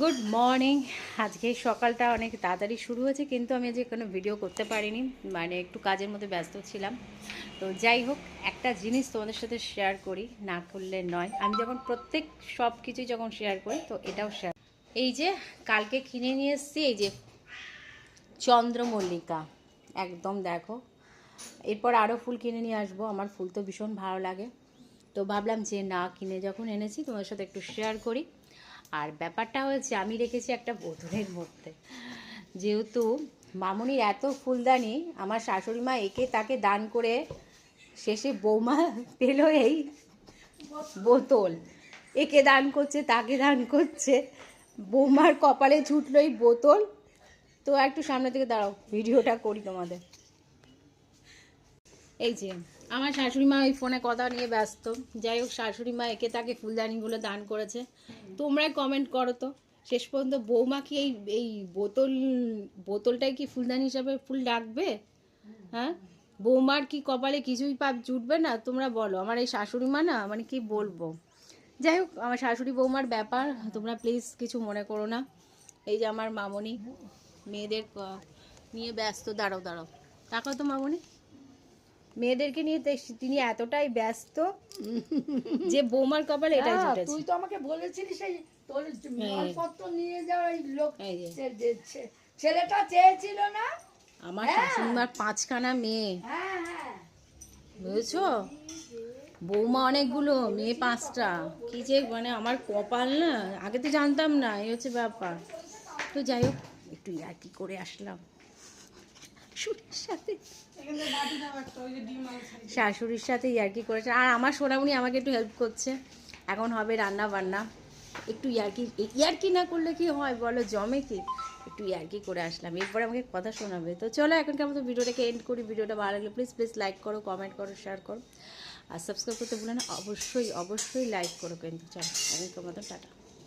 Good morning. আজকে সকালটা অনেক তাড়াতাড়ি শুরু হয়েছে, কিন্তু আমি আজকে কোনো ভিডিও করতে পারিনি মানে একটু কাজের মধ্যে ব্যস্ত ছিলাম। তো যাই হোক, একটা জিনিস তোমাদের সাথে শেয়ার করি, না করলে নয়। আমি যখন প্রত্যেক সব কিছুই যখন শেয়ার করি, তো এটাও শেয়ার এই যে কালকে কিনে নিয়ে এসেছি, এই যে চন্দ্রমল্লিকা, একদম দেখো। এরপর আরও ফুল কিনে নিয়ে আসব, আমার ফুল তো ভীষণ ভালো লাগে। তো ভাবলাম যে না, কিনে যখন এনেছি, তোমাদের সাথে একটু শেয়ার করি। আর ব্যাপারটা হয়েছে আমি রেখেছি একটা বোতলের মধ্যে। যেহেতু মামুনির এত ফুলদানি, আমার শাশুড়ি মা একে তাকে দান করে শেষে বৌমা পেল এই বোতল। একে দান করছে, তাকে দান করছে। বৌমার কপালে ছুটলো এই বোতল। তো একটু সামনে থেকে দাঁড়াও, ভিডিওটা করি তোমাদের। এই যে আমার শাশুড়ি মা ওই ফোনে কথা নিয়ে ব্যস্ত। যাই হোক, শাশুড়ি মা একে তাকে ফুলদানিগুলো দান করেছে। তোমরাই কমেন্ট করো তো। শেষ পর্যন্ত বৌমা কি এই এই বোতল বোতলটাই কি ফুলদানি হিসাবে ফুল ডাকবে হ্যাঁ? বৌমার কি কপালে কিছুই পাপ জুটবে না? তোমরা বলো। আমার এই শাশুড়ি মা না মানে কি বলব? যাই হোক, আমার শাশুড়ি বৌমার ব্যাপার, তোমরা প্লিজ কিছু মনে করো না। এই যে আমার মামনি, মেয়েদের নিয়ে ব্যস্ত। দাঁড়াও দাঁড়াও। তাকাও তো মামনি। মেয়েদেরকে নিয়ে তিনি এতটাই ব্যস্ত যে বৌমার কপালে এটাই হ্যাঁ, জুটেছে। তুই তো আমাকে বলেছিলি সেই তোর হ্যাঁ। মালপত্র নিয়ে যাওয়া এই লোক ছেলেটা চেয়েছিল না? আমার শাশুড়িমার পাঁচখানা মেয়ে। হ্যাঁ হ্যাঁ। বুঝেছ? বৌমা অনেকগুলো মেয়ে পাঁচটা। কি যে মানে আমার কপাল না আগে তো জানতাম না এই হচ্ছে ব্যাপার। তো যাই হোক একটু আর কি করে আসলাম। শাশুড়ির সাথে। শাশুড়ির সাথে ইয়ার্কি করেছে। আর আমার সোনামণি আমাকে একটু হেল্প করছে। এখন হবে রান্না বান্না। একটু ইয়ার্কি ইয়ার্কি না করলে কি হয় বলো? জমে কি? একটু ইয়ার্কি করে আসলাম। এরপরে আমাকে কথা শোনাবে। তো চলো এখনকার মতো ভিডিওটাকে এন্ড করি? ভিডিওটা ভালো লাগলে প্লিজ প্লিজ লাইক করো কমেন্ট করো শেয়ার করো। আর সাবস্ক্রাইব করতে ভুলো না। অবশ্যই অবশ্যই লাইক করো কিন্তু। চলো এখনকার মতো টাটা।